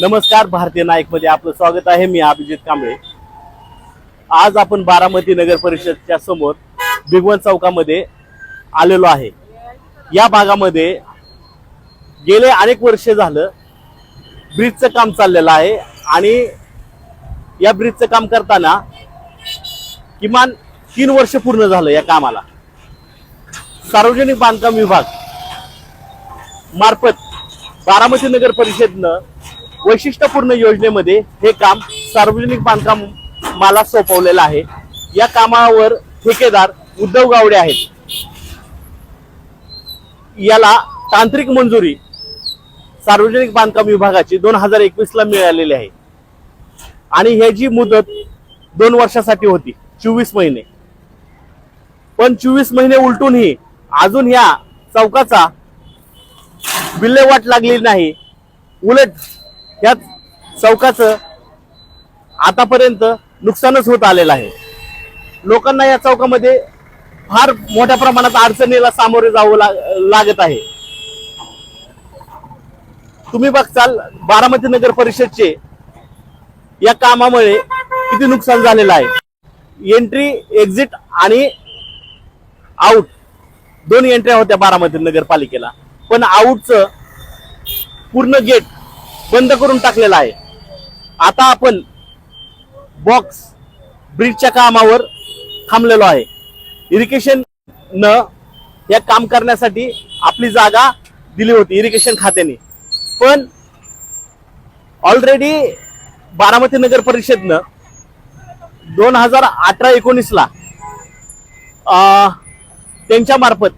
नमस्कार भारतीय नायकमध्ये आपलं स्वागत आहे. मी अभिजित कांबळे. आज आपण बारामती नगर परिषदच्या समोर भिगवण चौकामध्ये आलेलो आहे. या भागामध्ये गेले अनेक वर्ष झालं ब्रिजचं काम चाललेलं आहे आणि या ब्रिजचं काम करताना किमान तीन वर्ष पूर्ण झालं या कामाला. सार्वजनिक बांधकाम विभाग मार्फत बारामती नगर परिषदनं वैशिष्ट्यपूर्ण योजनेमध्ये हे काम सार्वजनिक बांधकाम मला सोपवलेलं आहे. या कामावर ठेकेदार उद्धव गावडे आहेत. याला तांत्रिक मंजुरी सार्वजनिक बांधकाम विभागाची दोन हजार एकवीस ला मिळालेली आहे. आणि ह्याची मुदत दोन वर्षासाठी होती चोवीस महिने. पण चोवीस महिने उलटूनही अजून ह्या चौकाचा विल्हेवाट लागली नाही. उलट या चौकाचं आतापर्यंत नुकसानच होत आलेलं आहे. लोकांना या चौकामध्ये फार मोठ्या प्रमाणात अडचणीला सामोरे जावं ला- लागत आहे. तुम्ही बघताल बारामती नगर परिषदचे या कामामुळे किती नुकसान झालेलं आहे. एंट्री एक्झिट आणि आउट दोन एंट्र्या होत्या बारामती नगरपालिकेला. पण आउटचं पूर्ण गेट बंद करून टाकलेला आहे. आता आपण बॉक्स ब्रिजच्या कामावर थांबलेलो आहे. इरिगेशन न या काम करण्यासाठी आपली जागा दिली होती इरिगेशन खात्याने. पण ऑलरेडी बारामती नगर परिषदनं दोन हजार अठरा एकोणीसला त्यांच्या मार्फत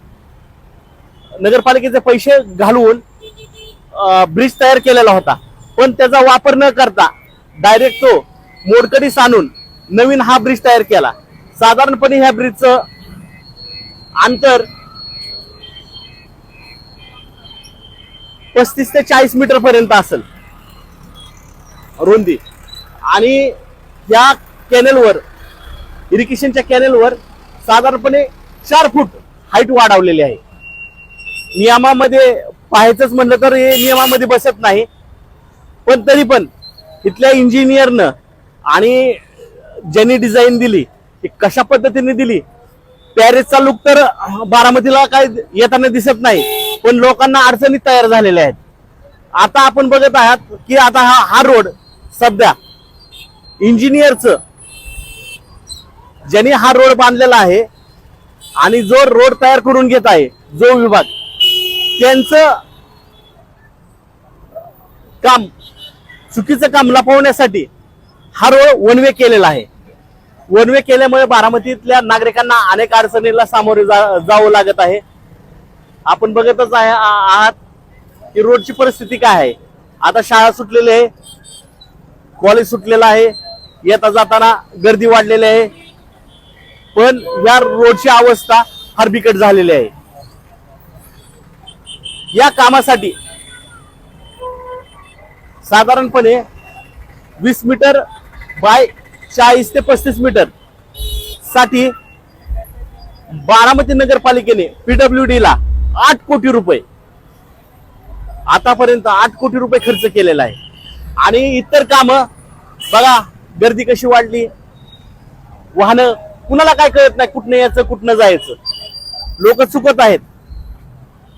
नगरपालिकेचे पैसे घालवून ब्रिज तयार केलेला होता. पण त्याचा वापर न करता डायरेक्ट तो मोडकरी आणून नवीन हा ब्रिज तयार केला. साधारणपणे ह्या ब्रिजचं अंतर पस्तीस ते चाळीस मीटर पर्यंत असेल. रुंदी. आणि या कॅनेलवर इरिगेशनच्या कॅनेलवर साधारणपणे चार फूट हाईट वाढवलेली आहे. नियमामध्ये पाहायचंच म्हणलं तर हे नियमामध्ये बसत नाही. पण तरी पण इथल्या इंजिनियरनं आणि ज्यांनी डिझाईन दिली ती कशा पद्धतीने दिली पॅरिसचा लुक तर बारामतीला काय येताना दिसत नाही पण लोकांना अडचणी तयार झालेल्या आहेत. आता आपण बघत आहात की आता हा हा रोड सध्या इंजिनियरचं ज्यांनी हा रोड बांधलेला आहे आणि जो रोड तयार करून घेत आहे जो विभाग त्यांचं काम चुकीचं काम लपवण्यासाठी हा रोड वनवे केलेला आहे. वनवे केल्यामुळे बारामतीतल्या नागरिकांना अनेक अडचणीला सामोरे जा- जावं लागत आहे. आपण बघतच आहे आहात की रोडची परिस्थिती काय आहे. आता शाळा सुटलेली आहे कॉलेज सुटलेलं आहे येता जाताना गर्दी वाढलेली आहे. पण या रोडची अवस्था फार बिकट झालेली आहे. या कामासाठी साधारणपणे वीस मीटर बाय चाळीस ते पस्तीस मीटरसाठी बारामती नगरपालिकेने पीडब्ल्यू डी ला आठ कोटी रुपये आतापर्यंत आठ कोटी रुपये खर्च केलेला आहे. आणि इतर काम बघा गर्दी कशी वाढली. वाहनं कुणाला काय कळत नाही कुठनं यायचं कुठनं जायचं. लोक चुकत आहेत.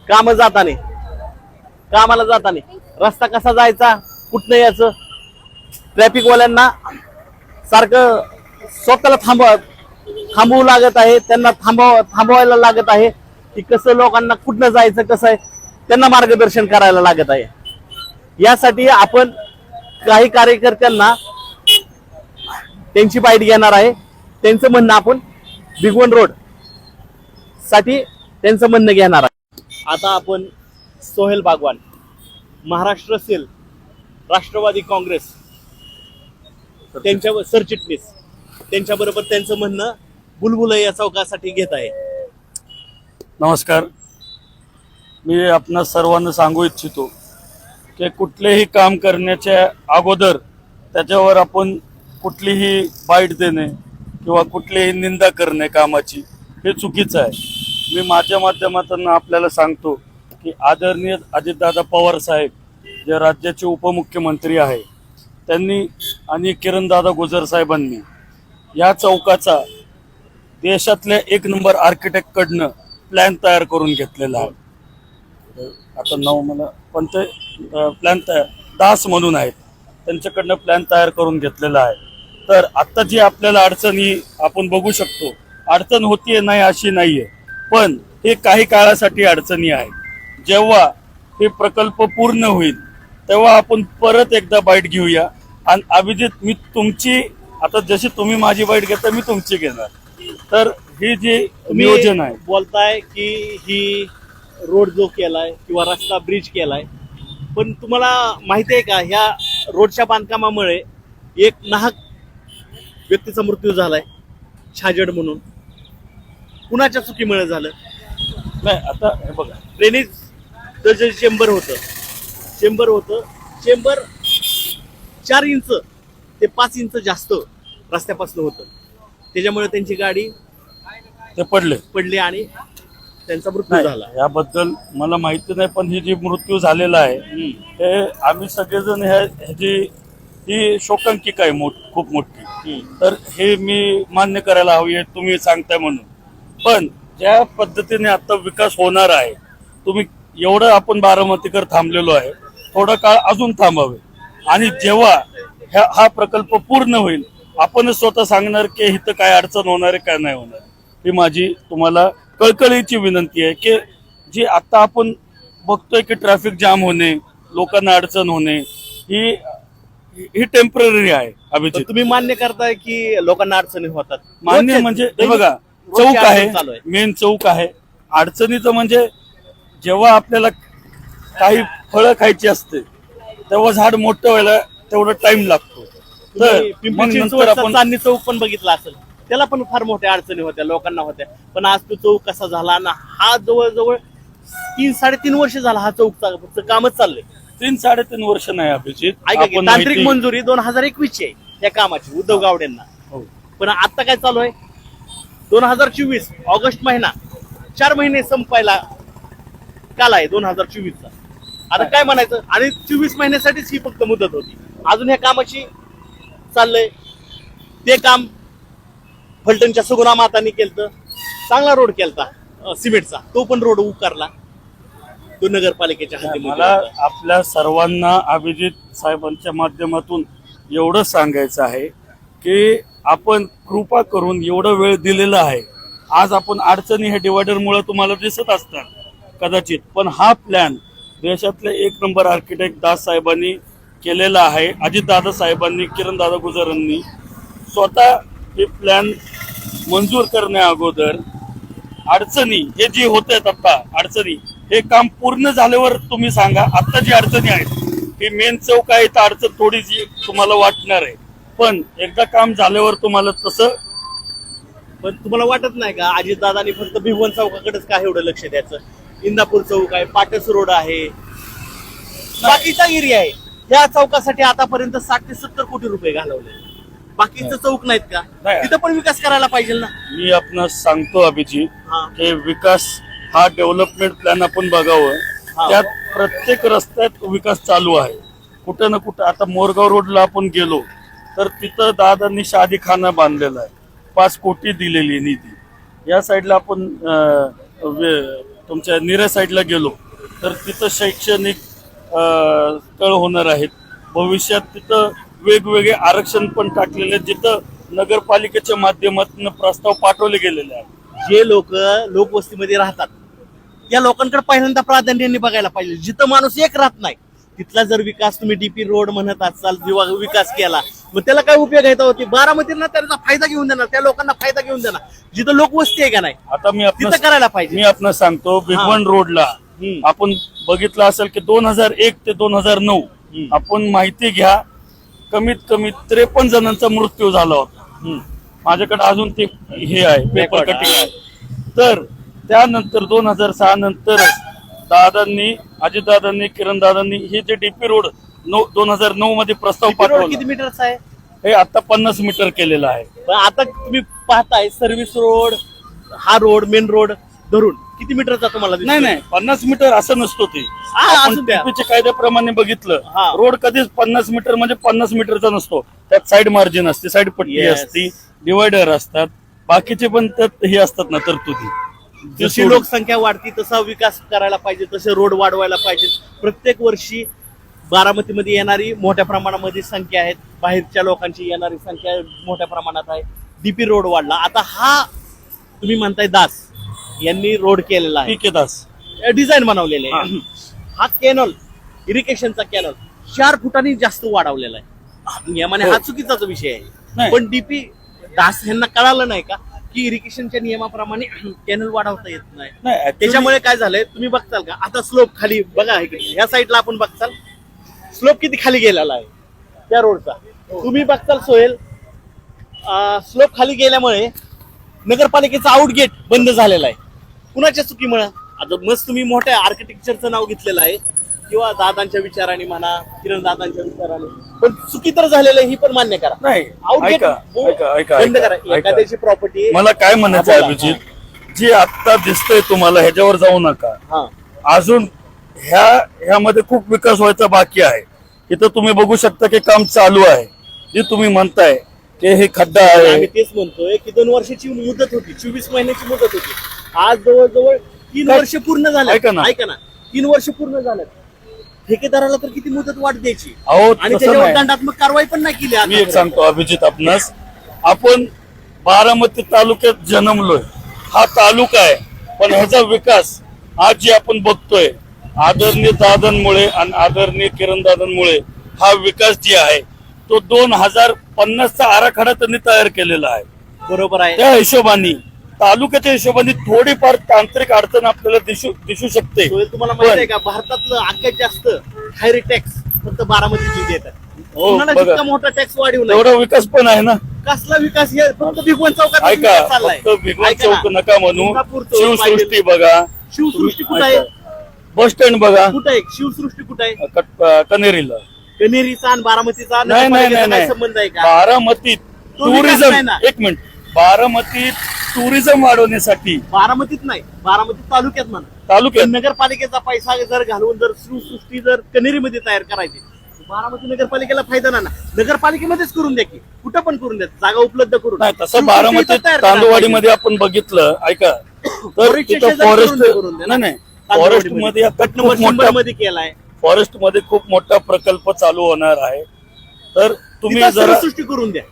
काम जाताने. कामाला जाताने. रस्ता कसा जायचा? कुठनं यायचं? ट्रॅफिकवाल्यांना सारखं स्वतःला थांबवा थांबवू लागत आहे. त्यांना थांबव थांबवायला लागत आहे. की कसं लोकांना कुठनं जायचं कसं आहे? त्यांना मार्गदर्शन करायला लागत आहे. यासाठी आपण काही कार्यकर्त्यांना त्यांची बाईट घेणार आहे. त्यांचं म्हणणं आपण भिगवण रोडसाठी त्यांचं म्हणणं घेणार आहे. आता आपण सोहेल बागवान महाराष्ट्र सेल राष्ट्रवादी काँग्रेस त्यांच्या सरचिटणीस त्यांच्याबरोबर त्यांचं म्हणणं बुलबुल या चौकासाठी घेत आहे. नमस्कार. मी आपणा सर्वांना सांगू इच्छितो की कुठलेही काम करण्याच्या अगोदर त्याच्यावर आपण कुठलीही बाईट देणे किंवा कुठलीही निंदा करणे कामाची हे चुकीचं आहे. मी माझ्या माध्यमातून आपल्याला सांगतो की आदरणीय अजितदादा पवार साहेब जे राज्याचे उपमुख्यमंत्री आहे त्यांनी आणि किरणदादा गुजर साहेबांनी या चौकाचा देशातल्या एक नंबर आर्किटेक्टकडनं प्लॅन तयार करून घेतलेला आहे. आता नाव मला पण ते प्लॅन तयार दास म्हणून आहेत. त्यांच्याकडनं प्लॅन तयार करून घेतलेला आहे. तर आत्ता जी आपल्याला अडचणी आपण बघू शकतो अडचण होतीये नाही अशी नाही आहे पण हे काही काळासाठी अडचणी आहे जेव्हा हे प्रकल्प पूर्ण होईल तेव्हा आपण परत एकदा बाईट घेऊया. आणि अभिजित मी तुमची आता जशी तुम्ही माझी बाईट घेता मी तुमची घेणार. तर ही जी नियोजन आहे. बोलताय की ही रोड जो केलाय किंवा रस्ता ब्रिज केलाय पण तुम्हाला माहिती आहे का ह्या रोडच्या बांधकामामुळे एक नाहक व्यक्तीचा मृत्यू झालाय छाजड म्हणून. कुणाच्या चुकीमुळे झालं? नाही आता हे बघा. ड्रेनेज जे चेंबर होतं. चेंबर होतं. चेंबर चार इंच ते पाच इंच जास्त रस्त्यापासून होतं. त्याच्यामुळे त्यांची गाडी ते पडले. पडली आणि त्यांचा मृत्यू नाही, झाला. याबद्दल मला माहिती नाही पण ही जी मृत्यू झालेला आहे. हे आम्ही सगळेजण ह्या ह्याची ही शोकांकिका आहे मोठ खूप मोठी. तर हे मी मान्य करायला हवी आहे तुम्ही सांगताय म्हणून. पण ज्या पद्धतीने आता विकास होणार आहे तुम्ही एवढं आपण बारामतीकर थांबलेलो आहे थोडा काळ अजून थांबावे. आणि जेव्हा ह्या- हा प्रकल्प पूर्ण होईल आपणच स्वतः सांगणार की इथं काय अडचण होणार आहे काय नाही होणार. ही माझी तुम्हाला कळकळीची विनंती आहे की जी आता आपण बघतोय की ट्रॅफिक जाम होणे लोकांना अडचण होणे ही ही टेंपररी आहे अभिजित. तुम्ही मान्य करताय की लोकांना अडचणी होतात. मान्य म्हणजे हे बघा चौक आहे. मेन चौक आहे. अडचणीचं म्हणजे जेव्हा आपल्याला काही फळं खायची असते तेव्हा झाड मोठं व्हायला तेवढा टाइम लागतो. तर मग नंतर आपण चांदणी चौक पण बघितला असेल. त्याला पण फार मोठ्या अडचणी होत्या लोकांना होत्या. पण आज तो चौक कसा झाला ना हा जवळजवळ तीन साडेतीन वर्ष झाला हा चौकचा फक्त कामच चाललंय. तीन साडेतीन वर्ष नाही अभिजित. तांत्रिक मंजुरी दोन हजार एकवीस ची आहे त्या कामाची उद्धव गावडेंना. हो. पण आता काय चालू आहे? दोन हजार चोवीस ऑगस्ट महिना चार महिने संपायला काल आहे दोन हजार चोवीसचा. आता काय म्हणायचं? आणि चोवीस महिन्यासाठीच ही फक्त मुदत होती. अजून ह्या कामाची चाललंय. ते काम फलटणच्या सुगुणा मातानी केलं चांगला रोड केलता सिमेंटचा. तो पण रोड उकारला. तो नगरपालिकेच्या मला. आपल्या सर्वांना अभिजित साहेबांच्या माध्यमातून एवढं सांगायचं आहे की आपण कृपा करून एवढं वेळ दिलेला आहे. आज आपण अडचणी हे डिवायडरमुळे तुम्हाला दिसत असतात कदाचित. पण हा प्लॅन देशातले एक नंबर आर्किटेक्ट दास साहेबांनी केलेला आहे अजितदादा साहेबांनी किरणदादा गुजरांनी. स्वतः हे प्लॅन मंजूर करण्या अगोदर अडचणी हे जे होत आहेत आत्ता अडचणी हे काम पूर्ण झाल्यावर तुम्ही सांगा आत्ता जी अडचणी आहेत ही मेन चौक आहे तर अडचण थोडीशी तुम्हाला वाटणार आहे. पण एकदा काम झाल्यावर तुम्हाला तसं पण तुम्हाला वाटत नाही का? अजितदादांनी फक्त भिववन चौकाकडेच का एवढं लक्ष द्यायचं? इंदापूर चौक आहे पाटस रोड आहे. बाकीचा एरिया आहे. त्या चौकासाठी आतापर्यंत साठ ते सत्तर कोटी रुपये घालवले. बाकीचं चौक नाहीत का? नाही. तिथं पण विकास करायला पाहिजे ना? मी आपणास सांगतो अभिजित हा. की विकास हा डेव्हलपमेंट प्लॅन आपण बघावं. हा. त्यात प्रत्येक रस्त्यात विकास चालू आहे. कुठं ना कुठं आता मोरगाव रोडला आपण गेलो. तर तिथं दादांनी शादीखाना बांधलेला आहे. पाच कोटी दिलेली आहे निधी. या साईडला आपण तुमच्या निऱ्या साईडला गेलो तर तिथं शैक्षणिक स्थळ होणार आहेत. भविष्यात तिथं वेगवेगळे आरक्षण पण टाकलेले आहेत. जिथं नगरपालिकेच्या माध्यमातून प्रस्ताव पाठवले गेलेले आहेत. जे लोक लोकवस्तीमध्ये राहतात त्या लोकांकडे पहिल्यांदा प्राधान्याने बघायला पाहिजे. जिथं माणूस एक राहत नाही तिथला जर विकास तुम्ही डीपी रोड म्हणत असाल किंवा विकास केला मग त्याला काय उपयोग आहे होती बारामतीला त्याचा फायदा घेऊन देणार त्या लोकांना फायदा घेऊन देणार. जिथं लोकवस्ती आहे का नाही आता मी तिथं करायला पाहिजे. मी आपण सांगतो भिगवण रोडला हम्म. आपण बघितलं असेल की दोन हजार एक ते दोन हजार नऊ हम्म. आपण माहिती घ्या कमीत कमी त्रेपन्न जणांचा मृत्यू झाला होता. हम्म. माझ्याकडे अजून ते हे आहे पेपर Record कटिंग आहे. तर त्यानंतर दोन हजार सहा नंतर दादांनी अजितदादांनी किरणदादांनी हे जे डीपी रोड दोन हजार नऊ मध्ये प्रस्ताव पाठवला. किती मीटरचा आहे? हे आता पन्नास मीटर केलेलं आहे. पण आता तुम्ही पाहताय सर्व्हिस रोड हा रोड मेन रोड धरून. किती मीटरचा तुम्हाला दिसतोय? नाही नाही पन्नास मीटर असं नसतो ते. हा, आपण असू द्या. TP च्या कायद्याप्रमाणे बघितलं. हा. रोड कधीच पन्नास मीटर म्हणजे पन्नास मीटरचा नसतो. त्यात साईड मार्जिन असते साईड पट्टी Yes. असते डिवायडर असतात. बाकीचे पण त्यात हे असतात ना तरतुदी. ते जशी सोडून- लोकसंख्या वाढती तसा विकास करायला पाहिजे तसे रोड वाढवायला पाहिजे. प्रत्येक वर्षी बारामतीमध्ये येणारी मोठ्या प्रमाणामध्ये संख्या आहेत. बाहेरच्या लोकांची येणारी संख्या मोठ्या प्रमाणात आहे. डीपी रोड वाढला. आता हा तुम्ही म्हणताय दास यांनी रोड केलेला आहे. दास. डिझाईन बनवलेले आहे. हा. कॅनल इरिगेशनचा कॅनल चार फुटांनी जास्त वाढवलेला आहे. नियमाने हो. हा चुकीचाच विषय आहे. पण डीपी दास यांना कळालं नाही का की इरिगेशनच्या नियमाप्रमाणे कॅनल वाढवता येत नाही. त्याच्यामुळे काय झालंय? तुम्ही बघताल का? आता स्लोप खाली बघा इकडे. ह्या साईडला आपण बघताल. स्लोप किती खाली गेलेला आहे त्या रोडचा? तुम्ही बघताल सोहेल स्लोप खाली गेल्यामुळे नगरपालिकेचा आउटगेट बंद झालेला आहे. कुणाच्या चुकीमुळे? आता मस्त तुम्ही मोठ्या आर्किटेक्चरचं नाव घेतलेलं आहे. किंवा दादांच्या विचाराने म्हणा किरण दादांच्या विचाराने. पण चुकी तर झालेलं आहे ही पण मान्य करा. नाही आउटगेट बंद करा. एखाद्याची प्रॉपर्टी मला काय म्हणायचं. अभिजित? जे आता दिसतंय तुम्हाला ह्याच्यावर जाऊ नका. हा. अजून ह्या ह्यामध्ये खूप विकास व्हायचा बाकी आहे. इथं तुम्ही बघू शकता की काम चालू आहे. जे तुम्ही म्हणताय की हे खड्डा आम्ही आहे तेच म्हणतोय की दोन वर्षाची मुदत होती चोवीस महिन्याची मुदत होती. आज जवळजवळ तीन काय? वर्ष पूर्ण झाले ऐका ना. ऐका ना. तीन वर्ष पूर्ण झाले ठेकेदाराला तर किती मुदत वाढ द्यायची? अहो आणि तसं त्याच्यावर नाही दंडात्मक कारवाई पण नाही केली मी एक. सांगतो अभिजित आपणास. आपण बारामती तालुक्यात जन्मलोय. हा तालुका आहे पण ह्याचा विकास आज जे आपण बघतोय आदरणीय दादांमुळे आणि आदरणीय किरण दादांमुळे हा विकास जे आहे तो दोन हजार पन्नासचा आराखडा त्यांनी तयार केलेला आहे. बरोबर आहे. त्या हिशोबाने तालुक्याच्या हिशोबाने थोडीफार तांत्रिक अडचण आपल्याला दिसू दिसू शकते. तुम्हाला माहिती आहे का? भारतातलं आख्यात जास्त हायरी टॅक्स फक्त बारामती देतात हो, कोणाला बघा. जितका मोठा टॅक्स वाढवू तेवढा विकास पण आहे ना. कसला विकास? हे फक्त भिगवण चौकात ऐका विकास चाललाय. फक्त भिगवण ऐका ना. चौक नका म्हणू. सिंगापूरचं शिवसृष्टी पाहिजे. बघा. शिवसृष्टी कुठं ऐका. बस स्टँड बघा. कुठं आहे? शिवसृष्टी कुठं आहे? कट- कनेरीला. कनेरीचा आणि बारामतीचा नाही नाही नगरपालिकेचा संबंध आहे का? बारामतीत तो विकास नाही टुरिझम ना. एक मिनिट. बारामतीत टुरिझम वाढवण्यासाठी बारामतीत नाही बारामती तालुक्यात म्हणा. तालुक्यात. नगरपालिकेचा पैसा जर घालवून जर शिवसृष्टी जर कनेरीमध्ये तयार करायची बारामती नगरपालिकेला फायदा नाही ना. नगरपालिकेमध्येच करून द्या की कुठं पण करून द्या जागा उपलब्ध करून. नाही तसं शिवसृष्टी बारामतीत इथं तयार करायला तांदूवाडीमध्ये आपण बघितलं ऐका. तर Forest तिथं शेजारी फॉरेस्ट करून दे, करून दे ना. नाही नाही. फॉरेस्टमध्ये नंबर शंभर केलाय फॉरेस्टमध्ये खूप मोठा प्रकल्प चालू होणार आहे तर तुम्ही जरा सृष्टी करून द्या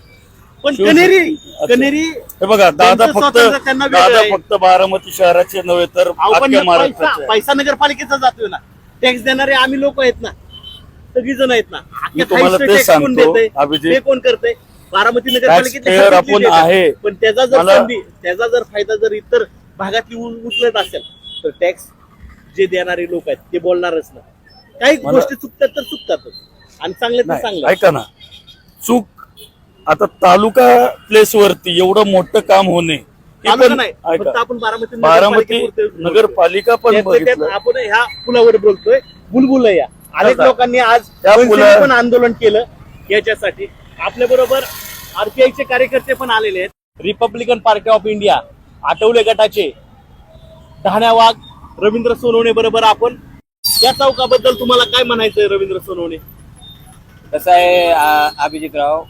पण. कनेरी. कनेरी हे बघा दादा फक्त दादा. फक्त बारामती शहराचे नव्हे तर पैसा नगरपालिकेचा जातोय ना टॅक्स देणारे आम्ही लोक आहेत ना सगळी जण आहेत ना तुम्हाला. ते कोण करतंय बारामती सगळी आपण. आहे. पण त्याचा जर त्याचा जर फायदा जर इतर भागातली उचलत असेल तर टॅक्स जे देणारे लोक आहेत ते बोलणारच ना काही मला- गोष्टी चुकतात तर चुकतातच. आणि चांगले तर नाही, चांगलं. ऐका ना. चूक आता तालुका प्लेस वरती एवढं मोठं काम होणे हे तालुका पण- नाही ऐका. फक्त आपण बारामती बारामती नगरपालिकेपुरते बोलतोय. नगरपालिका पण त्यातल्या त्यात बघितलं. आपण ह्या पुलावर बोलतोय. बुलबुल या अनेक आता लोकांनी आज त्या मनसेने पुला- पण आंदोलन केलं याच्यासाठी. आपल्या बरोबर आरपीआयचे कार्यकर्ते पण आलेले आहेत. Republican Party of India Athawale गटाचे. ढाण्या वाघ रवींद्र सोनवणे बरोबर आपण. या चौकाबद्दल तुम्हाला काय म्हणायचंय रवींद्र सोनवणे? कसं आहे अभिजितराव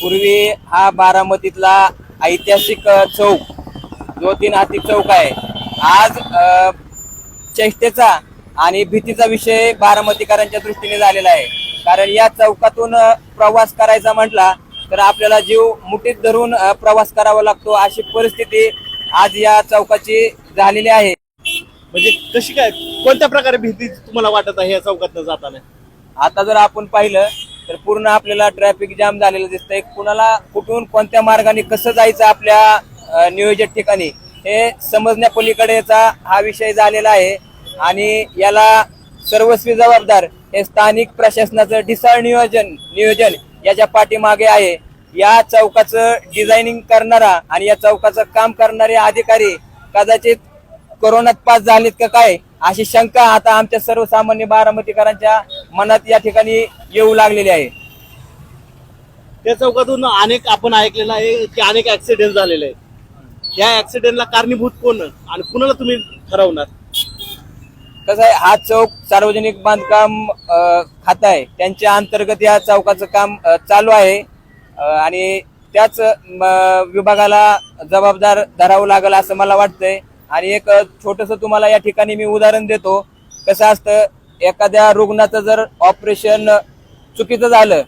पूर्वी हा बारामतीतला ऐतिहासिक चौक जो तीन हाती चौक आहे आज चेष्टेचा आणि भीतीचा विषय बारामतीकरांच्या दृष्टीने झालेला आहे. कारण या चौकातून प्रवास करायचा म्हटला तर आपल्याला जीव मुठीत धरून प्रवास करावा लागतो अशी परिस्थिती आज या चौकाची झालेली आहे. म्हणजे कशी काय कोणत्या प्रकारे भीती तुम्हाला वाटत आहे या चौकात जाताना? आता जर आपण पाहिलं तर पूर्ण आपल्याला ट्रॅफिक जाम झालेलं दिसतंय. कुणाला कुठून कोणत्या मार्गाने कसं जायचं आपल्या नियोजित ठिकाणी हे समजण्यापलीकडेचा हा विषय झालेला आहे. आणि याला सर्वस्वी जबाबदार हे स्थानिक प्रशासनाचं ढिसाळ नियोजन नियोजन याच्या पाठीमागे आहे. या चौकाचं डिझायनिंग करणारा आणि या चौकाचं काम करणारे अधिकारी कदाचित कोरोनात पास झालेत का काय? अशी शंका आता आमच्या सर्वसामान्य बारामतीकरांच्या मनात या ठिकाणी येऊ लागलेली आहे. त्या चौकातून अनेक आपण ऐकलेलं आहे की अनेक ऍक्सिडेंट झालेले आहेत. या ऍक्सिडेंटला कारणीभूत कोण? आणि कुणाला तुम्ही ठरवणार? कसं आहे हा चौक सार्वजनिक बांधकाम खातं आहे. त्यांच्या अंतर्गत या चौकाचं काम चालू आहे. आणि त्याच विभागाला जबाबदार धरावं लागेल असं मला वाटतंय. आणि एक छोटस तुम्हाला या ठिकाणी मी उदाहरण देतो. कसं असतं एखाद्या रुग्णाचं जर ऑपरेशन चुकीचं झालं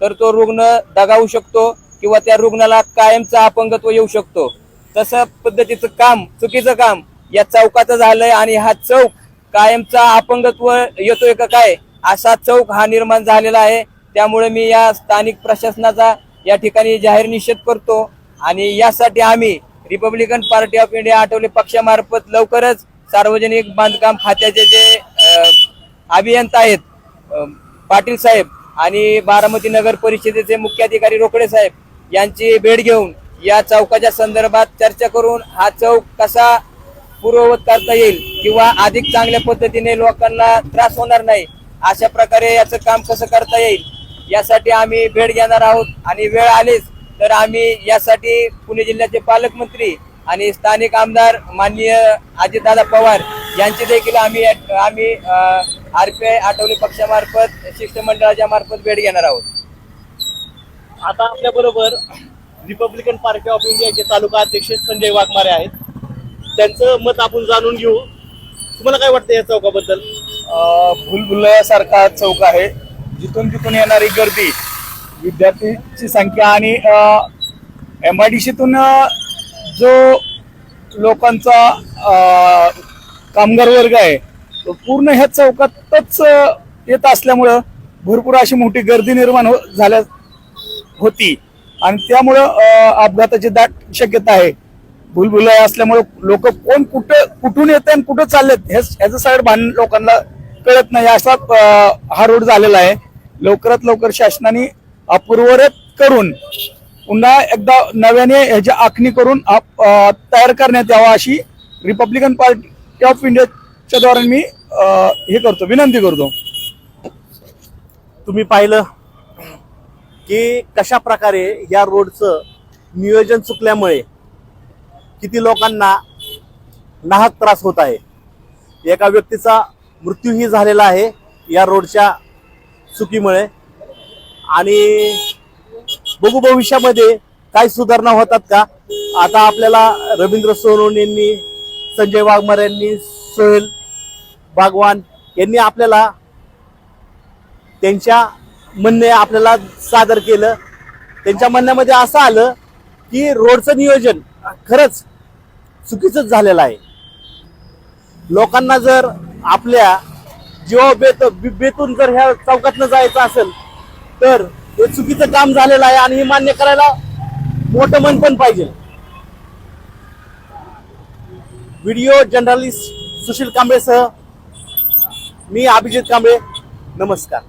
तर तो रुग्ण दगावू शकतो किंवा त्या रुग्णाला कायमचा अपंगत्व येऊ शकतो. तसं पद्धतीचं काम चुकीचं काम या चौकाचं झालंय आणि हा चौक कायमचा अपंगत्व येतोय का काय असा चौक हा निर्माण झालेला आहे. त्यामुळे मी या स्थानिक प्रशासनाचा या ठिकाणी जाहीर निषेध करतो. आणि यासाठी आम्ही Republican Party of India Athawale पक्षामार्फत लवकरच सार्वजनिक बांधकाम खात्याचे जे अभियंता आहेत पाटील साहेब आणि बारामती नगर परिषदेचे मुख्याधिकारी रोकडे साहेब यांची भेट घेऊन या चौकाच्या संदर्भात चर्चा करून हा चौक कसा पूर्ववत करता येईल किंवा अधिक चांगल्या पद्धतीने लोकांना त्रास होणार नाही अशा प्रकारे याचं काम कसं करता येईल यासाठी आम्ही भेट घेणार आहोत आणि वेळ आलीच तर आम्ही यासाठी पुणे जिल्ह्याचे पालकमंत्री आणि स्थानिक आमदार माननीय अजितदादा पवार यांची देखील आम्ही आम्ही आरपीआय आठवले पक्षामार्फत शिष्टमंडळाच्या मार्फत भेट घेणार आहोत. आता आपल्या बरोबर रिपब्लिकन पार्टी ऑफ इंडियाचे तालुका अध्यक्ष संजय वाघमारे आहेत. त्यांचं मत आपण जाणून घेऊ. तुम्हाला काय वाटतं या चौकाबद्दल? भुलभुलयासारखा चौक आहे. जिथून तिथून येणारी गर्दी विद्यार्थीची संख्या आणि एम आय डी सीतून जो लोकांचा कामगार वर्ग आहे तो पूर्ण ह्या चौकातच येत असल्यामुळं भरपूर अशी मोठी गर्दी निर्माण हो झाल्या होती. आणि त्यामुळं अपघाताची दाट शक्यता आहे. भुलभुल असल्यामुळं लोक कोण कुठं कुठून येत आणि कुठं चाललेत हे ह्याचं सगळं भान लोकांना कळत नाही. असा हा रोड झालेला आहे. लवकरात लवकर शासनाने अपूर्वरत करून पुन्हा एकदा नव्याने ह्याची आखणी करून तयार करण्यात यावा अशी रिपब्लिकन पार्टी ऑफ इंडियाच्या द्वारा मी हे करतो विनंती करतो. तुम्ही पाहिलं की कशा प्रकारे या रोडचं नियोजन चुकल्यामुळे किती लोकांना नाहक त्रास होत आहे. एका व्यक्तीचा मृत्यूही झालेला आहे या रोडच्या चुकीमुळे. आणि बघू भविष्यामध्ये काय सुधारणा होतात का? आता आपल्याला रवींद्र सोनवणेंनी संजय वाघमार यांनी सोहेल बागवान यांनी आपल्याला त्यांच्या म्हणणे आपल्याला सादर केलं. त्यांच्या म्हणण्यामध्ये असं आलं की रोडचं नियोजन खरंच चुकीचंच झालेलं आहे. लोकांना जर आपल्या जीवा बेत बेतून जर ह्या चौकातनं जायचं असेल तर हे चुकीचं काम झालेलं आहे आणि हे मान्य करायला मोठं मन पण पाहिजे. व्हिडिओ जर्नलिस्ट सुशील कांबळेसह मी अभिजित कांबळे. नमस्कार.